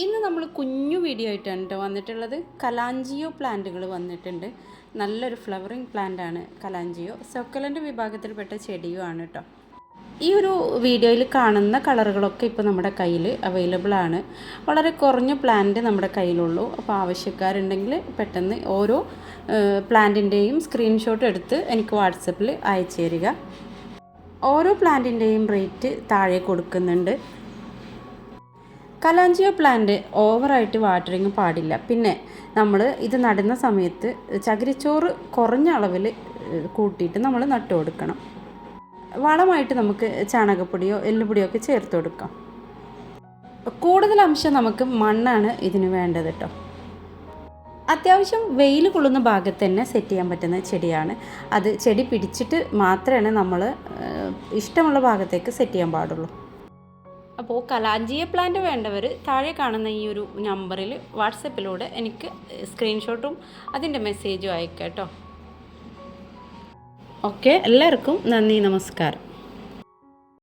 ഇന്ന് നമ്മൾ കുഞ്ഞു വീഡിയോ ആയിട്ടാണ് കേട്ടോ വന്നിട്ടുള്ളത്. കലാഞ്ചിയോ പ്ലാന്റുകൾ വന്നിട്ടുണ്ട്. നല്ലൊരു ഫ്ലവറിങ് പ്ലാന്റ് ആണ് കലാഞ്ചിയോ. സൊക്കലന്റെ വിഭാഗത്തിൽപ്പെട്ട ചെടിയുമാണ് കേട്ടോ ഈ ഒരു വീഡിയോയിൽ കാണുന്ന കളറുകളൊക്കെ ഇപ്പോൾ നമ്മുടെ കയ്യിൽ അവൈലബിൾ ആണ്. വളരെ കുറഞ്ഞ പ്ലാന്റ് നമ്മുടെ കയ്യിലുള്ളൂ. അപ്പോൾ ആവശ്യക്കാരുണ്ടെങ്കിൽ പെട്ടെന്ന് ഓരോ പ്ലാന്റിന്റെയും സ്ക്രീൻഷോട്ട് എടുത്ത് എനിക്ക് വാട്സപ്പിൽ അയച്ചു തരിക. ഓരോ പ്ലാന്റിന്റെയും റേറ്റ് താഴെ കൊടുക്കുന്നുണ്ട്. കലാഞ്ചിയോ പ്ലാന്റ് ഓവറായിട്ട് വാട്ടറിങ് പാടില്ല. പിന്നെ നമ്മൾ ഇത് നടുന്ന സമയത്ത് ചകിരിച്ചോറ് കുറഞ്ഞ അളവിൽ കൂട്ടിയിട്ട് നമ്മൾ നട്ടു കൊടുക്കണം. വളമായിട്ട് നമുക്ക് ചാണകപ്പൊടിയോ എല്ലുപൊടിയോ ഒക്കെ ചേർത്ത് കൊടുക്കാം. കൂടുതൽ അംശം നമുക്ക് മണ്ണാണ് ഇതിന് വേണ്ടത് കേട്ടോ അത്യാവശ്യം വെയിൽ കൊള്ളുന്ന ഭാഗത്ത് തന്നെ സെറ്റ് ചെയ്യാൻ പറ്റുന്ന ചെടിയാണ്. അത് ചെടി പിടിച്ചിട്ട് മാത്രമേ നമ്മൾ ഇഷ്ടമുള്ള ഭാഗത്തേക്ക് സെറ്റ് ചെയ്യാൻ പാടുള്ളൂ. അപ്പോൾ കലാഞ്ചിയ പ്ലാന്റ് വേണ്ടവർ താഴെ കാണുന്ന ഈ ഒരു നമ്പറിൽ വാട്സപ്പിലൂടെ എനിക്ക് സ്ക്രീൻഷോട്ടും അതിന്റെ മെസ്സേജും അയക്കാം കേട്ടോ. ഓക്കെ എല്ലാവർക്കും നന്ദി നമസ്കാരം.